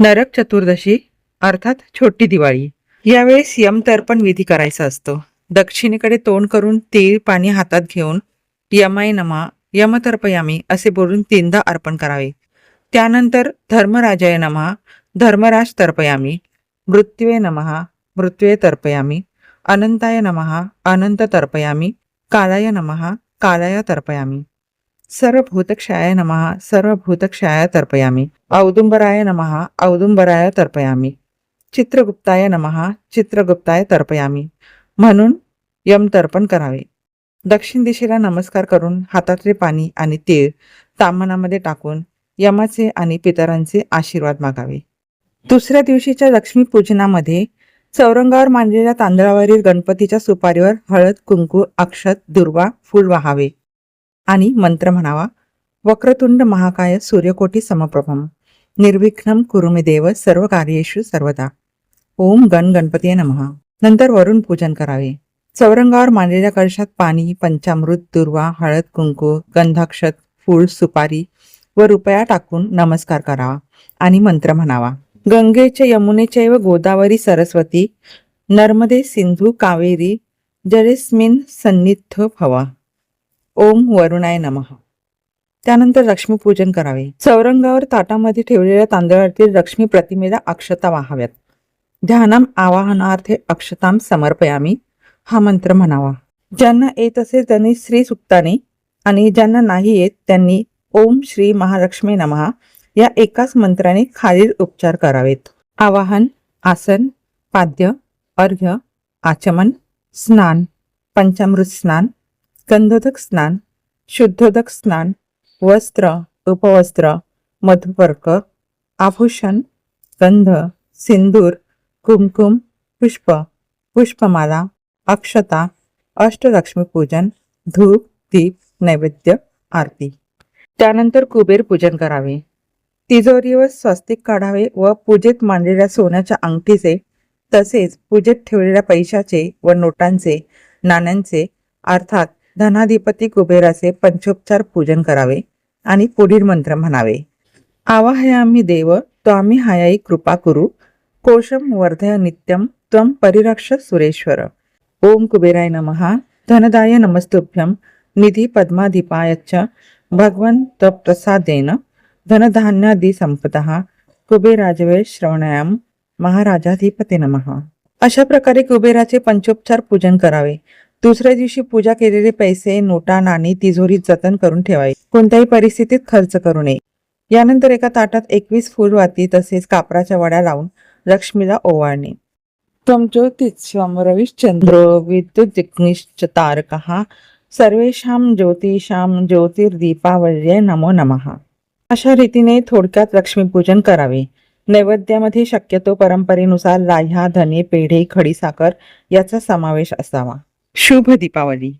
नरक चतुर्दशी अर्थात छोटी दिवाळी. यावेळेस यमतर्पण विधी करायचा असतो. दक्षिणेकडे तोंड करून तीळ पाणी हातात घेऊन यमाय नमा यमतर्पयामी असे बोलून तीनदा अर्पण करावे. त्यानंतर धर्मराजाय नमः धर्मराज तर्पयामी मृत्यूवे नमः मृत्यूवे तर्पयामी अनंताय नमः अनंत तर्पयामी कालाय नमः कालाय तर्पयामी. सर्वभूतक्षयाय नमः सर्वभूतक्षयाय तर्पयामी। औदुंबराय नमः औदुंबराय तर्पयामी। चित्रगुप्ताय नमः चित्रगुप्ताय तर्पयामी। म्हणून यमतर्पण करावे। दक्षिण दिशेला नमस्कार करून हातातले पाणी आणि तीळ तामनामध्ये टाकून यमाचे आणि पितरांचे आशीर्वाद मागावे. दुसऱ्या दिवशीच्या लक्ष्मी पूजनामध्ये चौरंगावर मांडलेल्या तांदळावरील गणपतीच्या सुपारीवर हळद कुंकू अक्षत दुर्वा फूल वाहावे. आणि मंत्र म्हणावा वक्रतुंड महाकाय सूर्यकोटी समप्रभम निर्विघ्नम कुरुमे देव सर्व कार्येषु सर्वदा। ओम गण गणपती नमः। नंतर वरून पूजन करावे. चौरंगावर मांडलेल्या कळशात पाणी पंचामृत दुर्वा हळद कुंकू गंधाक्षत फूळ सुपारी व रुपया टाकून नमस्कार करावा आणि मंत्र म्हणावा गंगेचे यमुनेचे व गोदावरी सरस्वती नर्मदे सिंधू कावेरी जरेस्मिन सन्निध भवा। ओम वरुणाय नमः. त्यानंतर लक्ष्मीपूजन करावे. चौरंगावर ताटामध्ये ठेवलेल्या तांदळातील लक्ष्मी प्रतिमेला अक्षता वाहाव्यात. ध्यानम आवाहनार्थे अक्षताम समर्पयामी. हा मंत्र म्हणावा. ज्यांना येत असेल त्यांनी श्री सुक्ताने आणि ज्यांना नाही येत त्यांनी ओम श्री महालक्ष्मी नमः या एकाच मंत्राने खालील उपचार करावेत. आवाहन आसन पाद्य अर्घ्य आचमन स्नान पंचामृत स्नान गंधोदक स्नान शुद्धोदक स्नान वस्त्र उपवस्त्र मधुपर्क आभूषण गंध सिंदूर कुमकुम पुष्प पुष्पमाला अक्षता अष्टलक्ष्मी पूजन धूप दीप नैवेद्य आरती. त्यानंतर कुबेर पूजन करावे. तिजोरीवर स्वस्तिक काढावे व पूजेत मांडलेल्या सोन्याच्या अंगठीचे तसेच पूजेत ठेवलेल्या पैशाचे व नोटांचे नाण्यांचे अर्थात धनाधिपती कुबेराचे पंचोपचार पूजन करावे आणि पुढील मंत्र म्हणावे. आवाहयामी देव त्वामी हायाई कृपा कुरु. कोशम वर्धय नित्यम त्वम परिरक्ष सुरेश्वर. ओम कुबेराय नमः. धनदाय नमस्तुभ्यम निधी पद्माधिपायच भगवंत प्रसादेन धनधान्यादी संपदा. कुबेराजवे श्रवणायाम. महाराजाधिपते नमः. अशा प्रकारे कुबेराचे पंचोपचार पूजन करावे. दुसऱ्या दिवशी पूजा केलेले पैसे नोटा नाणी तिजोरीत जतन करून ठेवावे. कोणत्याही परिस्थितीत खर्च करू नये. यानंतर एका ताटात एकवीस फुलवाती तसेच कापराच्या वड्या लावून लक्ष्मीला ओवाळणे. त्वं ज्योतिष्वं विद्युत विद्युद्दिग्निश्च तारकः सर्वेषां ज्योतिषां ज्योतिर्दीपावल्य नमो नमः. अशा रीतीने थोडक्यात लक्ष्मीपूजन करावे. नैवेद्यामध्ये शक्यतो परंपरेनुसार लाह्या धने पेढे खडीसाखर याचा समावेश असावा. शुभ दीपावली.